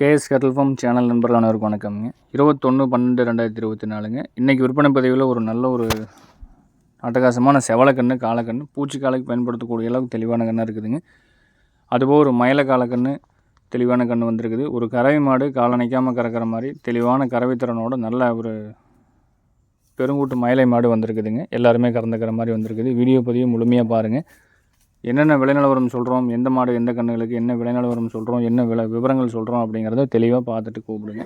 KS கட்டல் form channel நண்பர்கள் அனைவருக்கும் வணக்கம்ங்க. இருபத்தொன்று பன்னெண்டு ரெண்டாயிரத்தி இருபத்தி நாலுங்க இன்றைக்கி விற்பனை பதிவில் ஒரு நல்ல ஒரு அட்டகாசமான செவலக்கன்று காலக்கன்று பூச்சிக்காலைக்கு பயன்படுத்தக்கூடிய அளவுக்கு தெளிவான கண்ணாக இருக்குதுங்க. அதுபோல் ஒரு மயில காலக்கன்று தெளிவான கன்று வந்திருக்குது. ஒரு கறவை மாடு காலணைக்காமல் கறக்கிற மாதிரி தெளிவான கறவைத்திறனோட நல்ல ஒரு பெருங்கூட்டு மயிலை மாடு வந்திருக்குதுங்க. எல்லாருமே கறந்துக்கிற மாதிரி வந்திருக்குது. வீடியோ பதிவு முழுமையாக பாருங்கள் என்னென்ன விலைநிலவரம் சொல்கிறோம் எந்த மாடு எந்த கண்ணுகளுக்கு என்ன விலைநிலவரம் சொல்கிறோம் என்ன விலை விவரங்கள் சொல்கிறோம் அப்படிங்கிறத தெளிவாக பார்த்துட்டு கூப்பிடுங்க.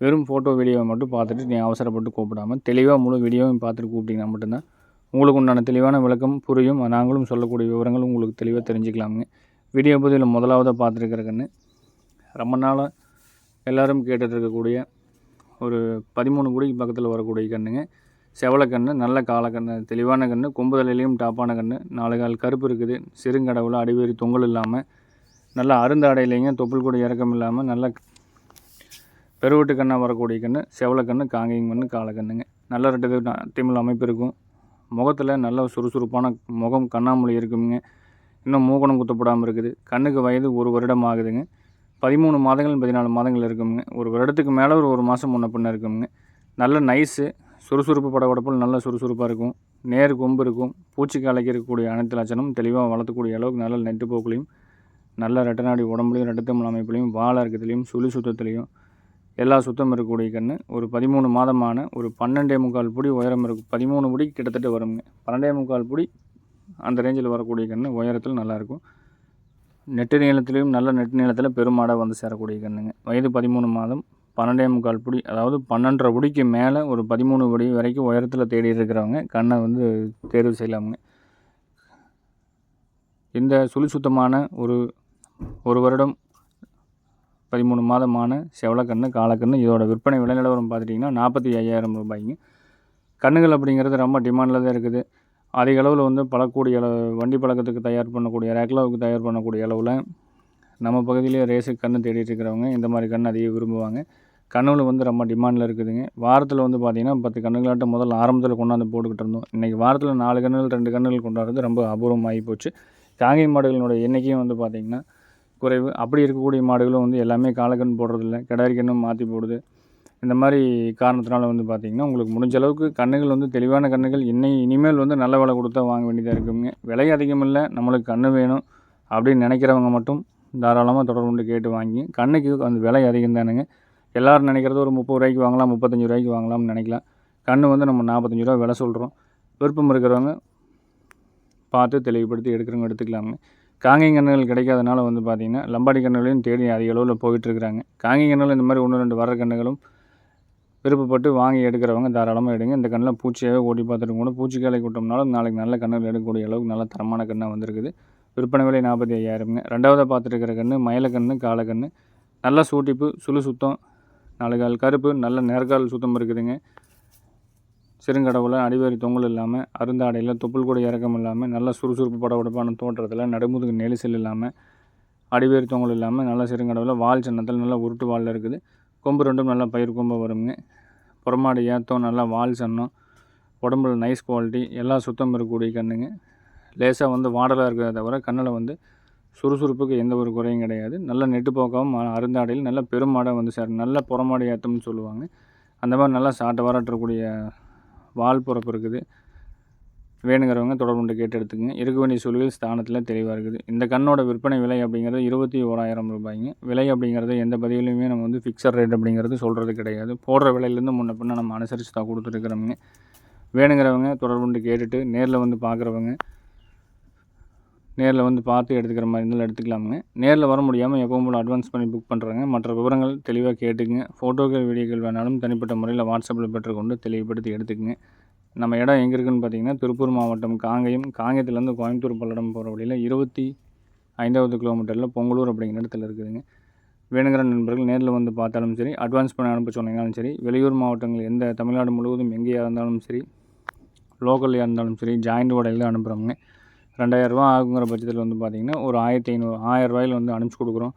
வெறும் ஃபோட்டோ வீடியோவை மட்டும் பார்த்துட்டு நீ அவசரப்பட்டு கூப்பிடாமல் தெளிவாக முழு வீடியோவையும் பார்த்துட்டு கூப்பிட்டீங்கன்னா மட்டும்தான் உங்களுக்கு உண்டான தெளிவான விளக்கம் புரியும். நாங்களும் சொல்லக்கூடிய விவரங்கள் உங்களுக்கு தெளிவாக தெரிஞ்சுக்கலாமுங்க. வீடியோ பதிவில் முதலாவதாக பார்த்துருக்கிற கண்ணு. ரொம்ப நாளாக எல்லோரும் கேட்டுட்ருக்கக்கூடிய ஒரு பதிமூணு குடிக்கு பக்கத்தில் வரக்கூடிய கண்ணுங்க. செவலக்கண்ணு நல்ல காலக்கண்ணு தெளிவான கண்ணு கொம்புதலையிலையும் டாப்பான கண்ணு நாலு கால் கருப்பு இருக்குது சிறுங்கடவுல அடிவேறி தொங்கல் இல்லாமல் நல்ல அருந்தாடையிலையும் தொப்புள் கூட இறக்கம் இல்லாமல் நல்ல பெருவட்டு கண்ணாக வரக்கூடிய கண்ணு செவலக்கண்ணு காங்கையும் கண்ணு காலக்கண்ணுங்க. நல்ல ரெண்டு திமிழ் அமைப்பு இருக்கும். முகத்தில் நல்ல சுறுசுறுப்பான முகம் கண்ணாமூலி இருக்குங்க. இன்னும் மூக்கணம் குத்தப்படாமல் இருக்குது. கண்ணுக்கு வயது ஒரு வருடம் ஆகுதுங்க. பதிமூணு மாதங்கள் பதினாலு மாதங்கள் இருக்குங்க. ஒரு வருடத்துக்கு மேலே ஒரு ஒரு மாதம் முன்ன பின்ன இருக்குங்க. நல்ல நைஸு சுறுசுறுப்பு படபடப்பில் நல்ல சுறுசுறுப்பாக இருக்கும். நேர் கொம்பு இருக்கும். பூச்சிக்கு அழைக்கிறக்கூடிய அனைத்து லட்சணம் தெளிவாக வளர்த்தக்கூடிய அளவுக்கு நல்ல நெட்டு போக்குலையும் நல்ல ரெட்டநாடி உடம்புலையும் ரெட்டத்தமிழ் அமைப்புலையும் வாழ இருக்கிறதுலையும் சுழி சுத்தத்துலேயும் எல்லா சுத்தம் இருக்கக்கூடிய கன்று ஒரு பதிமூணு மாதமான ஒரு பன்னெண்டே முக்கால் புடி உயரம் இருக்கும் பதிமூணு புடி கிட்டத்தட்ட வருங்க. பன்னெண்டே முக்கால் புடி அந்த ரேஞ்சில் வரக்கூடிய கன்று உயரத்தில் நல்லாயிருக்கும் நெட்டு நீளத்திலையும் நல்ல நெட்டு நீளத்தில் பெருமாடாக வந்து சேரக்கூடிய கன்றுங்க வயது பதிமூணு மாதம். பன்னெண்டே முக்கால் புடி அதாவது பன்னெண்டரை புடிக்கு மேலே ஒரு பதிமூணு படி வரைக்கும் உயரத்தில் தேடி இருக்கிறவங்க கண்ணை வந்து தேர்வு செய்யலாமுங்க. இந்த சுழி சுத்தமான ஒரு ஒரு வருடம் பதிமூணு மாதமான செவலக்கண்ணு காலக்கண்ணு இதோட விற்பனை விலை நிலவரம் பார்த்துட்டிங்கன்னா நாற்பத்தி ஐயாயிரம் ரூபாய்ங்க. கண்ணுகள் அப்படிங்கிறது ரொம்ப டிமாண்டில் தான் இருக்குது. அதிக அளவில் வந்து பழக்கூடிய அளவு வண்டி பழக்கத்துக்கு தயார் பண்ணக்கூடிய ரேக்லாவுக்கு தயார் பண்ணக்கூடிய அளவில் நம்ம பகுதியிலே ரேஸுக்கு கன்று தேடிட்டு இருக்கிறவங்க இந்த மாதிரி கன்று அதிகம் விரும்புவாங்க. கண்ணுகள் வந்து ரொம்ப டிமாண்டில் இருக்குதுங்க. வாரத்தில் வந்து பார்த்திங்கன்னா பத்து கண்ணுகளாட்டம் முதல்ல ஆரம்பத்தில் கொண்டாந்து போட்டுக்கிட்டு இருந்தோம். இன்றைக்கி வாரத்தில் நாலு கண்ணுகள் ரெண்டு கண்ணுகள் கொண்டாடுறது ரொம்ப அபூர்வமாகி போச்சு. காங்கை மாடுகளினுடைய எண்ணிக்கையும் வந்து பார்த்திங்கன்னா குறைவு. அப்படி இருக்கக்கூடிய மாடுகளும் வந்து எல்லாமே காலக்கண் போடுறதில்ல. கிடாரி கண்ணும் மாற்றி போடுது. இந்த மாதிரி காரணத்தினால வந்து பார்த்திங்கன்னா உங்களுக்கு முடிஞ்ச அளவுக்கு கண்ணுகள் வந்து தெளிவான கண்ணுகள் இன்னை இனிமேல் வந்து நல்ல விலை கொடுத்தா வாங்க வேண்டியதாக இருக்குங்க. விலை அதிகம் இல்லை நம்மளுக்கு கன்று வேணும் அப்படின்னு நினைக்கிறவங்க மட்டும் தாராளமாக தொடர்பு கொண்டு கேட்டு வாங்கி கண்ணுக்கு அந்த விலை அதிகம் தானுங்க. எல்லோரும் நினைக்கிறது ஒரு முப்பது ரூபாய்க்கு வாங்கலாம் முப்பத்தஞ்சு ரூபாய்க்கு வாங்கலாம்னு நினைக்கலாம் கன்று வந்து நம்ம நாற்பத்தஞ்சு ரூபா விலை சொல்கிறோம் விருப்பம் இருக்கிறவங்க பார்த்து தெளிவுபடுத்தி எடுக்கிறவங்க எடுத்துக்கலாங்க காங்கை கன்றுகள் கிடைக்காதனால வந்து பார்த்திங்கன்னா லம்பாடி கன்றுகளையும் தேடி அதிக அளவில் போயிட்டுருக்குறாங்க காங்கை கண்ணுகள் இந்த மாதிரி ஒன்று ரெண்டு வர கன்றுகளும் விருப்பப்பட்டு வாங்கி எடுக்கிறவங்க தாராளமாக எடுங்க. இந்த கண்ணில் பூச்சியாகவே ஓட்டி பார்த்துட்டு கூட பூச்சிக்காலை கூட்டம்னாலும் நாளைக்கு நல்ல கண்ணுகள் எடுக்கக்கூடிய அளவுக்கு நல்ல தரமான கண்ணாக வந்திருக்குது. விற்பனை விலை நாற்பத்தி ஐயாயிரம்ங்க ரெண்டாவதாக பார்த்துருக்கிற கன்று மயிலக்கன்று காலக்கன்று நல்லா சூட்டிப்பு சுழு சுத்தம் நாலு கால் கருப்பு நல்ல நேர்கால் சுத்தம் இருக்குதுங்க. சிறுங்கடவுல அடிவேறி தொங்கல் இல்லாமல் அருந்தாடையில் தொப்புள் கூட இறக்கம் இல்லாமல் நல்ல சுறுசுறுப்பு படபடப்பான தோற்றத்தில் நடுமுதுகு நெரிசல் இல்லாமல் அடிவேறி தொங்கல் இல்லாமல் நல்ல சிறுங்கடவில் வால் சின்னத்தில் நல்ல உருட்டு வாலில் இருக்குது. கொம்பு ரெண்டும் நல்லா பயிர் கொம்பு வருங்க. புறமாடு ஏத்தம் நல்லா வால் சன்னம் உடம்புல நைஸ் குவாலிட்டி எல்லாம் சுத்தம் இருக்கக்கூடிய கண்ணுங்க. லேசாக வந்து வாடலாக இருக்கிறத தவிர கண்ணில் வந்து சுறுசுறுப்புக்கு எந்த ஒரு குறையும் கிடையாது. நல்ல நெட்டு போக்காவும் அருந்தாடையில் நல்ல பெருமாடாக வந்து சார் நல்ல புறமாடை ஏற்றம்னு சொல்லுவாங்க. அந்த மாதிரி நல்லா சாட்டை வராட்டக்கூடிய வால் பிறப்பு இருக்குது. வேணுங்கிறவங்க தொடர்புண்டு கேட்டு எடுத்துக்கங்க. இருக்க வேண்டிய சூழலில் ஸ்தானத்தில் தெளிவாக இருக்குது. இந்த கண்ணோட விற்பனை விலை அப்படிங்கிறது இருபத்தி ஓராயிரம் ரூபாய்ங்க. விலை அப்படிங்கிறது எந்த பதிவிலையுமே நம்ம வந்து ஃபிக்ஸட் ரேட் அப்படிங்கிறது சொல்கிறது கிடையாது. போடுற விலையிலேருந்து முன்ன பின்ன நம்ம அனுசரித்து தான் கொடுத்துருக்குறோங்க வேணுங்கிறவங்க தொடர்புண்டு கேட்டுட்டு நேரில் வந்து பார்க்குறவங்க நேரில் வந்து பார்த்து எடுத்துக்கிற மாதிரி இருந்தாலும் எடுத்துக்கலாமுங்க. நேரில் வர முடியாமல் எப்பவும் போல் அட்வான்ஸ் பண்ணி புக் பண்ணுறாங்க மற்ற விவரங்கள் தெளிவாக கேட்டுக்குங்க. ஃபோட்டோக்கள் வீடியோக்கள் வேணாலும் தனிப்பட்ட முறையில் வாட்ஸ்அப்பில் பெற்றுக்கொண்டு தெளிவுபடுத்தி எடுத்துக்கங்க. நம்ம இடம் எங்கே இருக்குதுன்னு பார்த்தீங்கன்னா திருப்பூர் மாவட்டம் காங்கயம். காங்கயத்துலேருந்து கோயம்புத்தூர் பல்லடம் போகிற வழியில் இருபத்தி ஐந்தாவது கிலோமீட்டரில் பொங்கலூர் அப்படிங்கிற இடத்துல இருக்குதுங்க. வேணுங்கிற நண்பர்கள் நேரில் வந்து பார்த்தாலும் சரி அட்வான்ஸ் பண்ணி அனுப்ப சொன்னீங்கனாலும் சரி வெளியூர் மாவட்டங்கள் எந்த தமிழ்நாடு முழுவதும் எங்கேயா இருந்தாலும் சரி லோக்கல்லையாக இருந்தாலும் சரி ஜாயிண்ட் வடையில் தான் அனுப்புகிறோங்க ரெண்டாயிரரூவா ஆகுங்கிற பட்சத்தில் வந்து பார்த்திங்கன்னா ஒரு ஆயிரத்தி ஐநூறு ஆயிரரூவாயில் வந்து அனுப்பிச்சி கொடுக்குறோம்.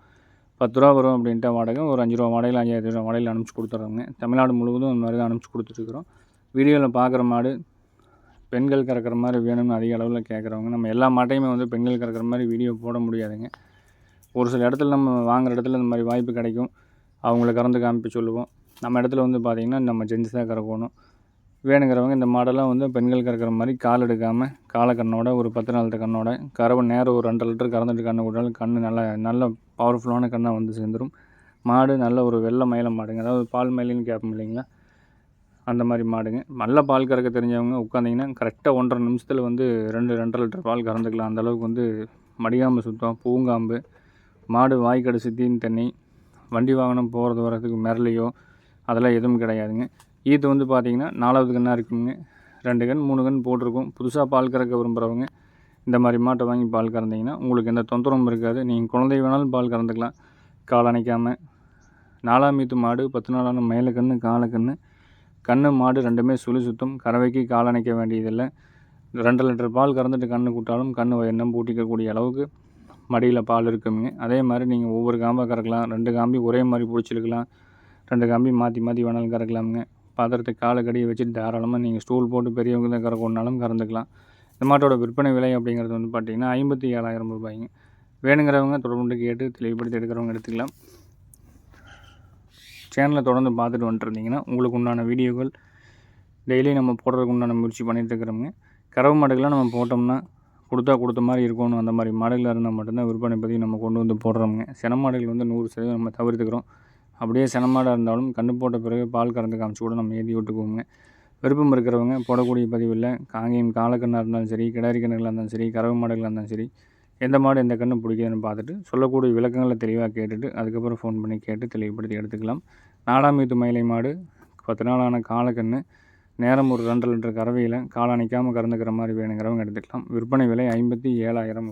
பத்து ரூபா வரும் அப்படின்ட்டு வாடகை ஒரு அஞ்சு ரூபா வாடகையில் அஞ்சாயிரத்தி ரூபா வாடகையில் அனுப்பிச்சி கொடுத்துட்றோங்க. தமிழ்நாடு முழுவதும் அந்த மாதிரி தான் அனுப்பிச்சி கொடுத்துட்ருக்குறோம். வீடியோவில் பார்க்குற மாடு பெண்கள் கறக்கிற மாதிரி வேணும்னு அதிக அளவில் கேட்குறவங்க நம்ம எல்லா மாட்டையுமே வந்து பெண்கள் கறக்கிற மாதிரி வீடியோ போட முடியாதுங்க. ஒரு சில இடத்துல நம்ம வாங்குகிற இடத்துல இந்த மாதிரி வாய்ப்பு கிடைக்கும். அவங்கள கறந்து காமிப்பி சொல்லுவோம். நம்ம இடத்துல வந்து பார்த்திங்கன்னா நம்ம ஜென்ஸ் தான் கறக்கணும். வேணுங்கிறவங்க இந்த மாடெல்லாம் வந்து பெண்கள் கறக்கிற மாதிரி கால் எடுக்காமல் காலக்கண்ணோட ஒரு பத்து நாள் கண்ணோட கறவை நேரம் ஒரு ரெண்டு லிட்டர் கறந்துட்டு கண்ணு விட்டாலும் கண் நல்ல நல்ல பவர்ஃபுல்லான கண்ணாக வந்து சேர்ந்துடும் மாடு நல்ல ஒரு வெள்ளை மயில மாடுங்க. அதாவது பால் மயிலின்னு கேட்போம் இல்லைங்களா? அந்த மாதிரி மாடுங்க. நல்ல பால் கறக்க தெரிஞ்சவங்க உட்காந்திங்கன்னா கரெக்டாக ஒன்றரை நிமிஷத்தில் வந்து ரெண்டு ரெண்டரை லிட்டர் பால் கறந்துக்கலாம். அந்தளவுக்கு வந்து மடிகாம்பு சுத்தம் பூங்காம்பு மாடு வாய்க்கடை சித்தின்னு தண்ணி வண்டி வாகனம் போகிறது வரதுக்கு மிரளையோ அதெல்லாம் எதுவும் கிடையாதுங்க. ஈத்து வந்து பார்த்திங்கன்னா நாலாவது கண்ணாக இருக்குங்க. ரெண்டு கன் மூணு கன் போட்டிருக்கும். புதுசாக பால் கறக்க விரும்புகிறவங்க இந்த மாதிரி மாட்டை வாங்கி பால் கறந்தீங்கன்னா உங்களுக்கு எந்த தொந்தரவும் இருக்காது. நீங்கள் குழந்தை வேணாலும் பால் கறந்துக்கலாம். கால் அணைக்காமல் நாலாம் மீத்து மாடு பத்து நாளான மயில கன்று கால கன்று கன்று மாடு ரெண்டுமே சுழி சுத்தம். கறவைக்கு கால் அணைக்க வேண்டியதில்லை. ரெண்டு லிட்டர் பால் கறந்துட்டு கன்று கூட்டாலும் கன்று எண்ணம் பூட்டிக்கக்கூடிய அளவுக்கு மடியில் பால் இருக்குங்க. அதே மாதிரி நீங்கள் ஒவ்வொரு காம்பாக கறக்கலாம். ரெண்டு காம்பி ஒரே மாதிரி பிடிச்சிருக்கலாம். ரெண்டு காம்பி மாற்றி மாற்றி வேணாலும் கறக்கலாமுங்க. பாத்திரத்தை காலை கடியை வச்சுட்டு தாராளமாக நீங்கள் ஸ்டூல் போட்டு பெரியவங்க தான் கறக்கணுனாலும் கறந்துக்கலாம். இந்த மாட்டோட விற்பனை விலை அப்படிங்கிறது வந்து பார்த்திங்கன்னா ஐம்பத்தி ஏழாயிரம் ரூபாய்ங்க. வேணுங்கிறவங்க தொடர்பு கேட்டு தெளிவுபடுத்தி எடுக்கிறவங்க எடுத்துக்கலாம். சேனலை தொடர்ந்து பார்த்துட்டு வந்துட்டுருந்தீங்கன்னா உங்களுக்கு உண்டான வீடியோக்கள் டெய்லி நம்ம போடுறதுக்கு உண்டான முயற்சி பண்ணிகிட்டு இருக்கிறோங்க கறவை மாடுகள்லாம் நம்ம போட்டோம்னா கொடுத்தா கொடுத்த மாதிரி இருக்கணும். அந்த மாதிரி மாடுகளாக இருந்தால் மட்டும்தான் விற்பனை பற்றி நம்ம கொண்டு வந்து போடுறோமுங்க. சின மாடுகள் வந்து நூறு சதவீதம் நம்ம தவிர்த்துக்கிறோம். அப்படியே சினமாடாக இருந்தாலும் கண்ணு போட்ட பிறகு பால் கறந்து காமிச்சு கூட நம்ம ஏற்றி விட்டுக்குவோங்க. விருப்பம் இருக்கிறவங்க போடக்கூடிய பதிவில் காங்கேயம் காலக்கண்ணாக இருந்தாலும் சரி கிடாரி கண்ணுகளாக இருந்தாலும் சரி கறவை மாடுகளாக இருந்தாலும் சரி எந்த மாடு எந்த கண்ணு பிடிக்குதுன்னு பார்த்துட்டு சொல்லக்கூடிய விளக்கங்களை தெளிவாக கேட்டுட்டு அதுக்கப்புறம் ஃபோன் பண்ணி கேட்டு தெளிவுபடுத்தி எடுத்துக்கலாம். நாலாம் வீத்து மயிலை மாடு பத்து நாளான காலக்கண்ணு நேரம் ஒரு ரெண்டு லிட்டர் கறவையில் காலணிக்காமல் அணைக்காமல் கறந்துக்கிற மாதிரி வேணுங்கிறவங்க எடுத்துக்கலாம். விற்பனை விலை ஐம்பத்தி ஏழாயிரம்